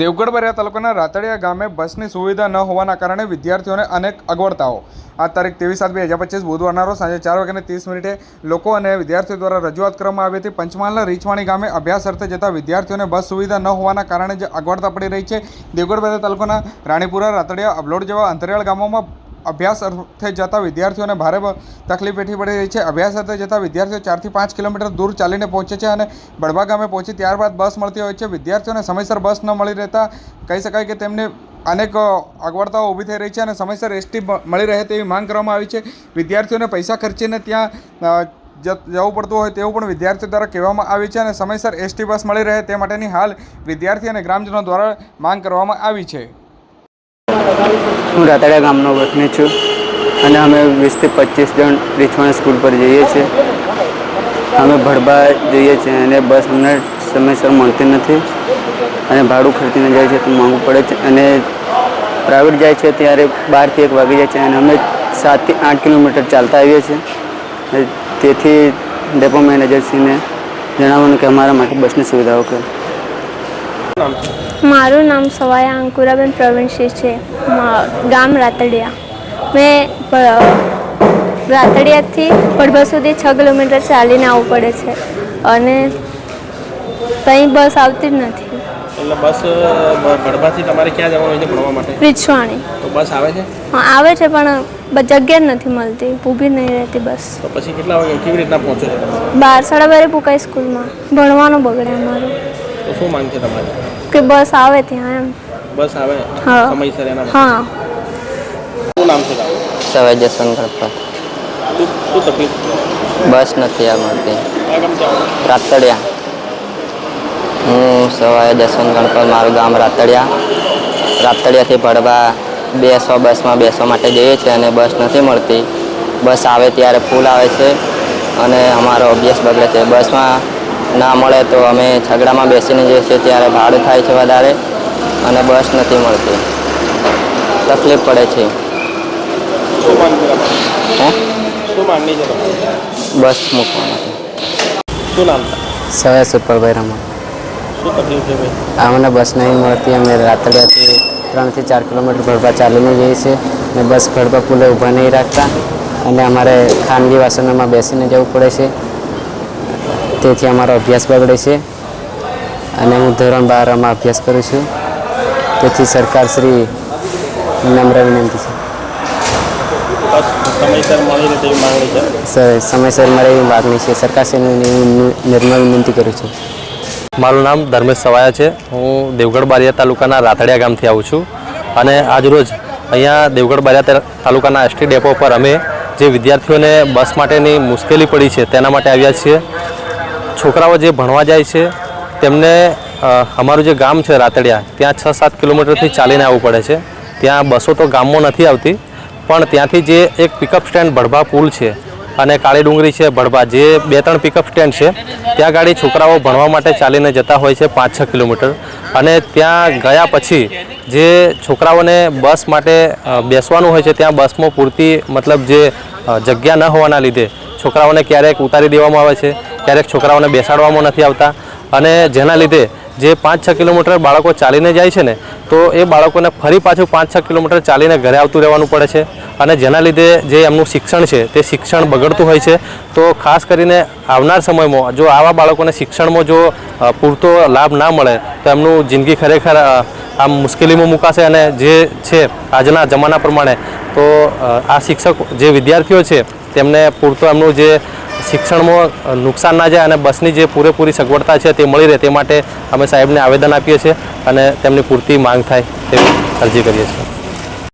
દેવગઢ તાલુકાના રાતડિયા ગામે બસની સુવિધા ન હોવાના કારણે વિદ્યાર્થીઓને અનેક અગવડતાઓ. આ તારીખ ત્રેવીસ સાત બે હજાર પચીસ બુધવારના રોજ સાંજે ચાર વાગ્યાને ત્રીસ મિનિટે લોકો અને વિદ્યાર્થીઓ દ્વારા રજૂઆત કરવામાં આવી હતી. પંચમહાલના રીછવાણી ગામે અભ્યાસ અર્થે જતા વિદ્યાર્થીઓને બસ સુવિધા ન હોવાના કારણે જે અગવડતા પડી રહી છે. દેવગઢ તાલુકાના રાણીપુરા, રાતડિયા, અબલોડ જેવા અંતરિયાળ ગામોમાં અભ્યાસ અર્થે જતા વિદ્યાર્થીઓને ભારે તકલીફ વેઠી પડી રહી છે. અભ્યાસ અર્થે જતા વિદ્યાર્થીઓ ચારથી પાંચ કિલોમીટર દૂર ચાલીને પહોંચે છે અને બળવા ગામે પહોંચી ત્યારબાદ બસ મળતી હોય છે. વિદ્યાર્થીઓને સમયસર બસ ન મળી રહેતા કહી શકાય કે તેમને અનેક અગવડતાઓ ઊભી થઈ રહી છે અને સમયસર એસટી મળી રહે તેવી માંગ કરવામાં આવી છે. વિદ્યાર્થીઓને પૈસા ખર્ચીને ત્યાં જવું પડતું હોય તેવું પણ વિદ્યાર્થીઓ દ્વારા કહેવામાં આવ્યું છે અને સમયસર એસટી બસ મળી રહે તે માટેની હાલ વિદ્યાર્થી અને ગ્રામજનો દ્વારા માંગ કરવામાં આવી છે. હું રાતાડા ગામનો વતની છું અને અમે વીસથી પચીસ જણ રીછવાણી સ્કૂલ પર જઈએ છીએ. અમે ભડબા જઈએ છીએ અને બસ અમને સમયસર મળતી નથી અને ભાડું ખર્ચીને જાય છે તો મોંઘું પડે છે અને પ્રાઇવેટ જાય છે ત્યારે બારથી એક વાગી જાય છે અને અમે સાતથી આઠ કિલોમીટર ચાલતા આવીએ છીએ. તેથી ડેપો મેનેજરશ્રીને જણાવવાનું કે અમારા માટે બસની સુવિધાઓ કરે. મારું નામ સવાયા અંકુરાબેન પ્રવીણસિંહ છે. ગામ રાતડિયા. મેં રાતડિયાથી પડભર સુધી છ કિલોમીટર ચાલીને આવવું પડે છે. અને ત્યાં બસ આવતી જ નથી. એટલે બસ ભડવાથી તમારે ક્યાં જવાનું હોય છે ભણવા માટે? રીછવાણી તો બસ આવે છે? હા આવે છે પણ જગ્યા જ નથી મળતી. ઊભી નહીં રહેતી બસ. તો પછી કેટલા વાગે કેવી રીતના પહોંચો છો બાર સાડા બારે પુકાય સ્કૂલમાં. ભણવાનું બગડે અમારું. તો શું માંગ છે તમારી? કે બસ આવે ત્યાં એમ. બસ આવે? હા. સમયસર એના માટે. હા. શું નામ છે તમારું? સવાઈ જસવંત ગણપત. શું શું તકલીફ? બસ નથી આ મળતી રાતડિયા. હું સવાઈ જસવંત ગણપત મારું ગામ રાતડિયા. રાતડિયાથી ભડવા બેસવા બસમાં બેસવા માટે જઈએ છીએ અને બસ નથી મળતી. બસ આવે ત્યારે ફૂલ આવે છે અને અમારો અભ્યાસ બગડે છે. બસમાં ના મળે તો અમે છગડામાં બેસીને જઈએ છીએ ત્યારે ભાડું થાય છે વધારે અને બસ નથી મળતી. તકલીફ પડે છે. બસ મૂકવા માટે સુપરભાઈ રમણ. અમને બસ નહીં મળતી. અમે રાતડિયાથી ત્રણથી ચાર કિલોમીટર ભરવા ચાલીને જઈએ છીએ અને બસ ભરવા પુલે ઊભા નહીં રાખતા. અને અમારે ખાનગી વાસણોમાં બેસીને જવું પડે છે. તેથી અમારો અભ્યાસ બગડે છે અને હું ધોરણ બારમાં અભ્યાસ કરું છું. તેથી સરકારશ્રી નમ્ર વિનંતી છે. સર સમયસર મારે એવી માગણી છે. સરકારશ્રીને નિર્મળ વિનંતી કરું છું. મારું નામ ધર્મેશ સવાયા છે. હું દેવગઢ બારિયા તાલુકાના રાતડિયા ગામથી આવું છું અને આજરોજ અહીંયા દેવગઢ બારિયા તાલુકાના એસટી ડેપો પર અમે જે વિદ્યાર્થીઓને બસ માટેની મુશ્કેલી પડી છે તેના માટે આવ્યા છીએ. છોકરાઓ જે ભણવા જાય છે, તેમને અમારું જે ગામ છે રાતડિયા, ત્યાં છ સાત કિલોમીટરથી ચાલીને આવવું પડે છે. ત્યાં બસો તો ગામમાં નથી આવતી, પણ ત્યાંથી જે એક પિકઅપ સ્ટેન્ડ ભડભા પુલ છે અને કાળી ડુંગરી છે ભડભા, જે બે ત્રણ પિકઅપ સ્ટેન્ડ છે, ત્યાં ગાડી છોકરાઓ ભણવા માટે ચાલીને જતા હોય છે પાંચ છ કિલોમીટર. અને ત્યાં ગયા પછી જે છોકરાઓને બસ માટે બેસવાનું હોય છે, ત્યાં બસમાં પૂરતી મતલબ જે જગ્યા ન હોવાના લીધે છોકરાઓને ક્યારેક ઉતારી દેવામાં આવે છે, ક્યારેક છોકરાઓને બેસાડવામાં નથી આવતા. અને જેના લીધે જે પાંચ છ કિલોમીટર બાળકો ચાલીને જાય છે ને, તો એ બાળકોને ફરી પાછું પાંચ છ કિલોમીટર ચાલીને ઘરે આવતું રહેવાનું પડે છે. અને જેના લીધે જે એમનું શિક્ષણ છે, તે શિક્ષણ બગડતું હોય છે. તો ખાસ કરીને આવનાર સમયમાં જો આવા બાળકોને શિક્ષણમાં જો પૂરતો લાભ ના મળે, તો એમનું જિંદગી ખરેખર આમ મુશ્કેલીમાં મુકાશે. અને જે છે, આજના જમાના પ્રમાણે, તો આ શિક્ષક જે વિદ્યાર્થીઓ છે તેમને પૂરતો એમનું જે શિક્ષણમાં નુકસાન ના જાય અને બસની જે પૂરેપૂરી સગવડતા છે તે મળી રહે તે માટે અમે સાહેબને આવેદન આપીએ છીએ અને તેમની પૂરતી માંગ થાય તેવી અરજી કરીએ છીએ.